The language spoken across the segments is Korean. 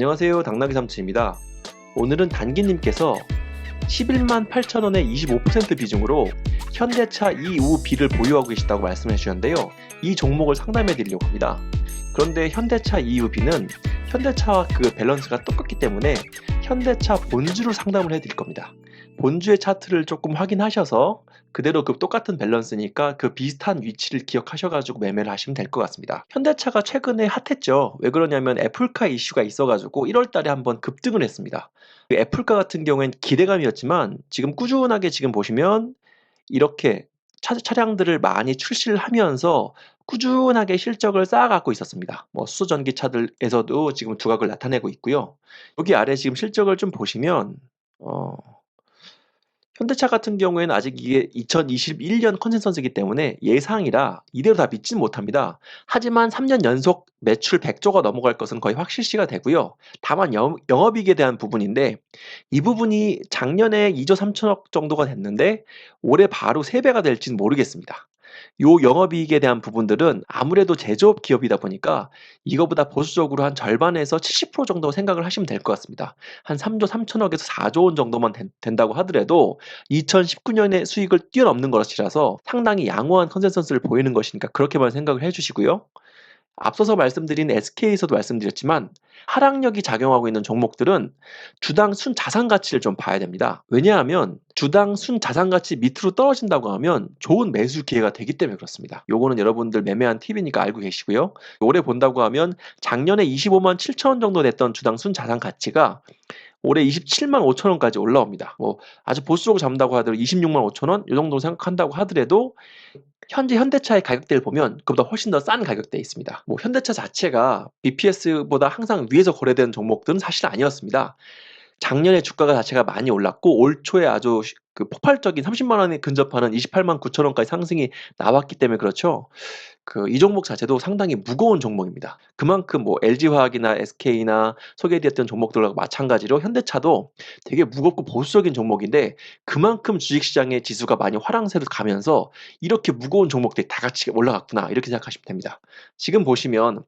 안녕하세요. 당나귀 삼촌입니다. 오늘은 단기님께서 11만 8천원의 25% 비중으로 현대차 EUB를 보유하고 계시다고 말씀해 주셨는데요. 이 종목을 상담해 드리려고 합니다. 그런데 현대차 EUB는 현대차와 그 밸런스가 똑같기 때문에 현대차 본주를 상담을 해 드릴 겁니다. 본주의 차트를 조금 확인하셔서 그대로 그 똑같은 밸런스니까 그 비슷한 위치를 기억하셔가지고 매매를 하시면 될 것 같습니다. 현대차가 최근에 핫했죠. 왜 그러냐면 애플카 이슈가 있어가지고 1월달에 한번 급등을 했습니다. 그 애플카 같은 경우엔 기대감이었지만 지금 꾸준하게 지금 보시면 이렇게 차, 차량들을 많이 출시를 하면서 꾸준하게 실적을 쌓아갖고 있었습니다. 뭐 수소전기차들에서도 지금 두각을 나타내고 있고요. 여기 아래 지금 실적을 좀 보시면 어, 현대차 같은 경우에는 아직 이게 2021년 컨센서스이기 때문에 예상이라 이대로 다 믿지는 못합니다. 하지만 3년 연속 매출 100조가 넘어갈 것은 거의 확실시가 되고요. 다만 영, 영업이익에 대한 부분인데 이 부분이 작년에 2조 3천억 정도가 됐는데 올해 바로 3배가 될지는 모르겠습니다. 요 영업이익에 대한 부분들은 아무래도 제조업 기업이다 보니까 이거보다 보수적으로 한 절반에서 70% 정도 생각을 하시면 될 것 같습니다. 한 3조 3천억에서 4조 원 정도만 된, 된다고 하더라도 2019년의 수익을 뛰어넘는 것이라서 상당히 양호한 컨센서스를 보이는 것이니까 그렇게만 생각을 해주시고요. 앞서서 말씀드린 SK에서도 말씀드렸지만 하락력이 작용하고 있는 종목들은 주당 순 자산 가치를 좀 봐야 됩니다. 왜냐하면 주당 순 자산 가치 밑으로 떨어진다고 하면 좋은 매수 기회가 되기 때문에 그렇습니다. 요거는 여러분들 매매한 팁이니까 알고 계시고요. 올해 본다고 하면 작년에 25만 7천 원 정도 됐던 주당 순 자산 가치가 올해 27만 5천 원까지 올라옵니다. 뭐 아주 보수적으로 잡는다고 하더라도 26만 5천 원, 이 정도 생각한다고 하더라도 현재 현대차의 가격대를 보면 그보다 훨씬 더 싼 가격대에 있습니다. 뭐 현대차 자체가 BPS보다 항상 위에서 거래되는 종목들은 사실 아니었습니다. 작년에 주가가 자체가 많이 올랐고 올 초에 아주 그 폭발적인 30만 원에 근접하는 28만 9천 원까지 상승이 나왔기 때문에 그렇죠. 그 이 종목 자체도 상당히 무거운 종목입니다. 그만큼 뭐 LG화학이나 SK나 소개되었던 종목들과 마찬가지로 현대차도 되게 무겁고 보수적인 종목인데 그만큼 주식시장의 지수가 많이 화랑세로 가면서 이렇게 무거운 종목들이 다 같이 올라갔구나 이렇게 생각하시면 됩니다. 지금 보시면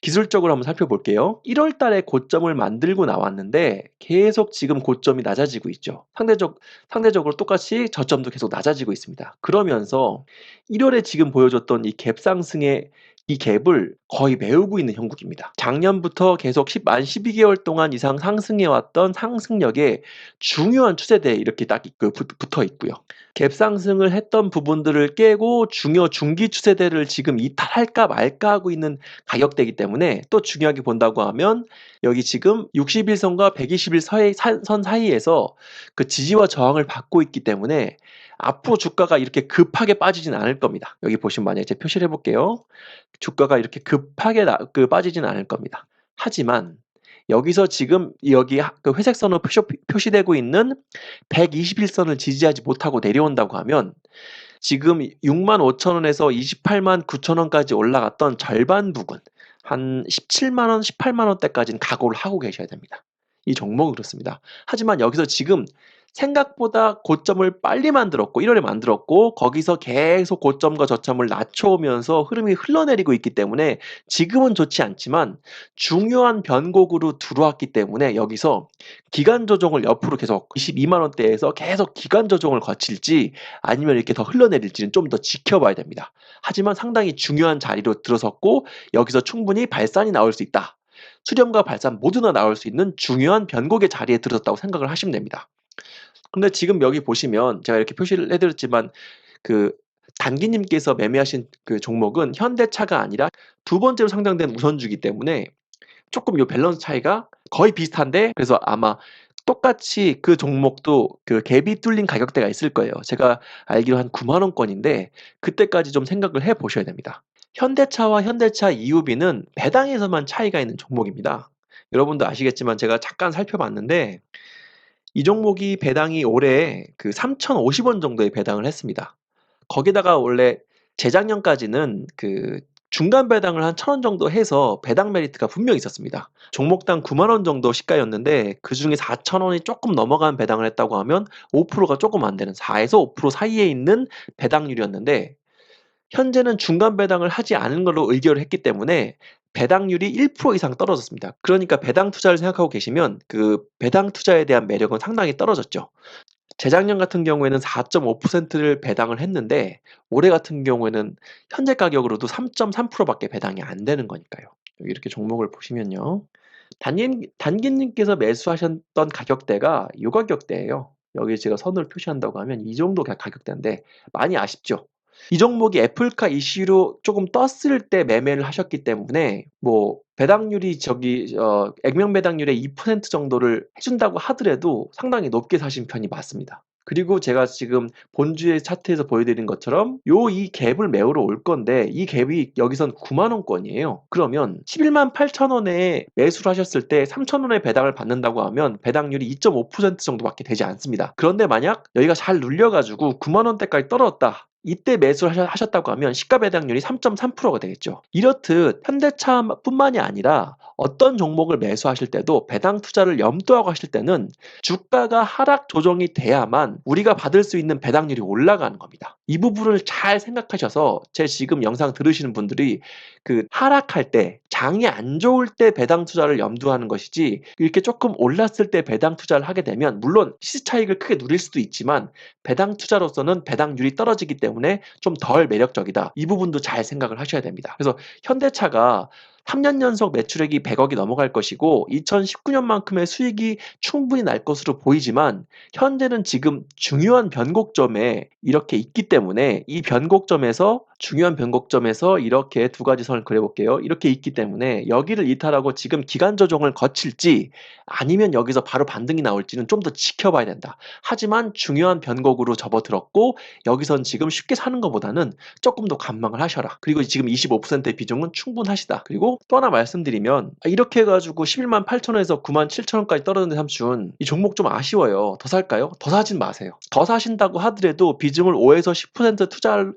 기술적으로 한번 살펴볼게요. 1월 달에 고점을 만들고 나왔는데 계속 지금 고점이 낮아지고 있죠. 상대적, 상대적으로 똑같이 저점도 계속 낮아지고 있습니다. 그러면서 1월에 지금 보여줬던 이 갭 상승의 이 갭을 거의 메우고 있는 형국입니다. 작년부터 계속 10, 만 12개월 동안 이상 상승해왔던 상승력의 중요한 추세대에 이렇게 딱그 붙어 있고요. 갭 상승을 했던 부분들을 깨고 중요 중기 추세대를 지금 이탈할까 말까 하고 있는 가격대이기 때문에 또 중요하게 본다고 하면 여기 지금 61선과 120일 사이, 선 사이에서 그 지지와 저항을 받고 있기 때문에 앞으로 주가가 이렇게 급하게 빠지진 않을 겁니다. 여기 보시면 만약에 제가 표시를 해볼게요. 주가가 이렇게 급하게 나, 그 빠지진 않을 겁니다. 하지만 여기서 지금 여기 그 회색 선으로 표시, 되고 있는 121선을 지지하지 못하고 내려온다고 하면 지금 6만 5천 원에서 28만 9천 원까지 올라갔던 절반 부분 한 17만 원, 18만 원대까지는 각오를 하고 계셔야 됩니다. 이 종목은 그렇습니다. 하지만 여기서 지금 생각보다 고점을 빨리 만들었고 1월에 만들었고 거기서 계속 고점과 저점을 낮춰오면서 흐름이 흘러내리고 있기 때문에 지금은 좋지 않지만 중요한 변곡으로 들어왔기 때문에 여기서 기간 조정을 옆으로 계속 22만 원대에서 계속 기간 조정을 거칠지 아니면 이렇게 더 흘러내릴지는 좀 더 지켜봐야 됩니다. 하지만 상당히 중요한 자리로 들어섰고 여기서 충분히 발산이 나올 수 있다. 수렴과 발산 모두나 나올 수 있는 중요한 변곡의 자리에 들어섰다고 생각을 하시면 됩니다. 근데 지금 여기 보시면 제가 이렇게 표시를 해드렸지만 그 단기님께서 매매하신 그 종목은 현대차가 아니라 두 번째로 상장된 우선주기 때문에 조금 요 밸런스 차이가 거의 비슷한데 그래서 아마 똑같이 그 종목도 그 갭이 뚫린 가격대가 있을 거예요. 제가 알기로 한 9만 원권인데 그때까지 좀 생각을 해 보셔야 됩니다. 현대차와 현대차 EUB는 배당에서만 차이가 있는 종목입니다. 여러분도 아시겠지만 제가 잠깐 살펴봤는데 이 종목이 배당이 올해 그 3,050원 정도의 배당을 했습니다. 거기다가 원래 재작년까지는 그 중간 배당을 한 1,000원 정도 해서 배당 메리트가 분명히 있었습니다. 종목당 9만 원 정도 시가였는데 그 중에 4,000원이 조금 넘어간 배당을 했다고 하면 5%가 조금 안 되는 4에서 5% 사이에 있는 배당률이었는데 현재는 중간 배당을 하지 않은 걸로 의결을 했기 때문에 배당률이 1% 이상 떨어졌습니다. 그러니까 배당 투자를 생각하고 계시면 그 배당 투자에 대한 매력은 상당히 떨어졌죠. 재작년 같은 경우에는 4.5%를 배당을 했는데 올해 같은 경우에는 현재 가격으로도 3.3%밖에 배당이 안 되는 거니까요. 여기 이렇게 종목을 보시면요. 단긴, 단기님께서 매수하셨던 가격대가 이 가격대예요. 여기 제가 선을 표시한다고 하면 이 정도 가- 가격대인데 많이 아쉽죠. 이 종목이 애플카 이슈로 조금 떴을 때 매매를 하셨기 때문에 뭐 배당률이 저기 어, 액면 배당률의 2% 정도를 해준다고 하더라도 상당히 높게 사신 편이 맞습니다. 그리고 제가 지금 본주의 차트에서 보여드린 것처럼 요 이 갭을 메우러 올 건데 이 갭이 여기선 9만 원권이에요. 그러면 11만 8천 원에 매수를 하셨을 때 3천 원의 배당을 받는다고 하면 배당률이 2.5% 정도밖에 되지 않습니다. 그런데 만약 여기가 잘 눌려가지고 9만 원대까지 떨어졌다. 이때 매수를 하셨- 하셨다고 하면 시가 배당률이 3.3%가 되겠죠. 이렇듯 현대차뿐만이 아니라 어떤 종목을 매수하실 때도 배당 투자를 염두하고 하실 때는 주가가 하락 조정이 돼야만 우리가 받을 수 있는 배당률이 올라가는 겁니다. 이 부분을 잘 생각하셔서 제 지금 영상 들으시는 분들이 그 하락할 때 장이 안 좋을 때 배당 투자를 염두하는 것이지 이렇게 조금 올랐을 때 배당 투자를 하게 되면 물론 시세 차익을 크게 누릴 수도 있지만 배당 투자로서는 배당률이 떨어지기 때문에 좀 덜 매력적이다. 이 부분도 잘 생각을 하셔야 됩니다. 그래서 현대차가 3년 연속 매출액이 100억이 넘어갈 것이고 2019년만큼의 수익이 충분히 날 것으로 보이지만 현재는 지금 중요한 변곡점에 이렇게 있기 때문에 이 변곡점에서 중요한 변곡점에서 이렇게 두 가지 선을 그려볼게요. 이렇게 있기 때문에 여기를 이탈하고 지금 기간 조정을 거칠지 아니면 여기서 바로 반등이 나올지는 좀 더 지켜봐야 된다. 하지만 중요한 변곡으로 접어들었고 여기선 지금 쉽게 사는 것보다는 조금 더 관망을 하셔라. 그리고 지금 25%의 비중은 충분하시다. 그리고 또 하나 말씀드리면 아, 이렇게 해가지고 11만 8천 원에서 9만 7천 원까지 떨어졌는데 삼촌 이 종목 좀 아쉬워요. 더 살까요? 더 사진 마세요. 더 사신다고 하더라도 비중을 5에서 10% 투자를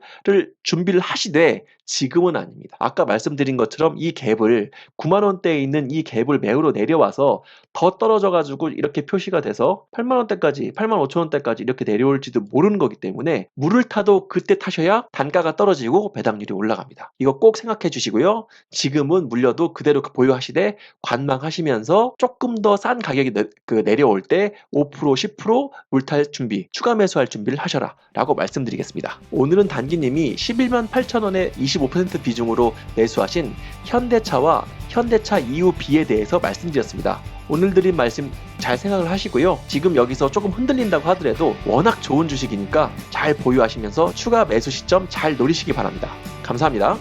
준비를 하시되 지금은 아닙니다. 아까 말씀드린 것처럼 이 갭을 9만 원대에 있는 이 갭을 매우로 내려와서 더 떨어져 가지고 이렇게 표시가 돼서 8만 원대까지 8만 5천 원대까지 이렇게 내려올지도 모르는 거기 때문에 물을 타도 그때 타셔야 단가가 떨어지고 배당률이 올라갑니다. 이거 꼭 생각해 주시고요. 지금은 물려도 그대로 보유하시되 관망하시면서 조금 더 싼 가격이 내, 그 내려올 때 5% 10% 물탈 준비 추가 매수할 준비를 하셔라 라고 말씀드리겠습니다. 오늘은 단기님이 11만 8천 원에 25% 비중으로 매수하신 현대차와 현대차 EUB에 대해서 말씀드렸습니다. 오늘 드린 말씀 잘 생각을 하시고요. 지금 여기서 조금 흔들린다고 하더라도 워낙 좋은 주식이니까 잘 보유하시면서 추가 매수 시점 잘 노리시기 바랍니다. 감사합니다.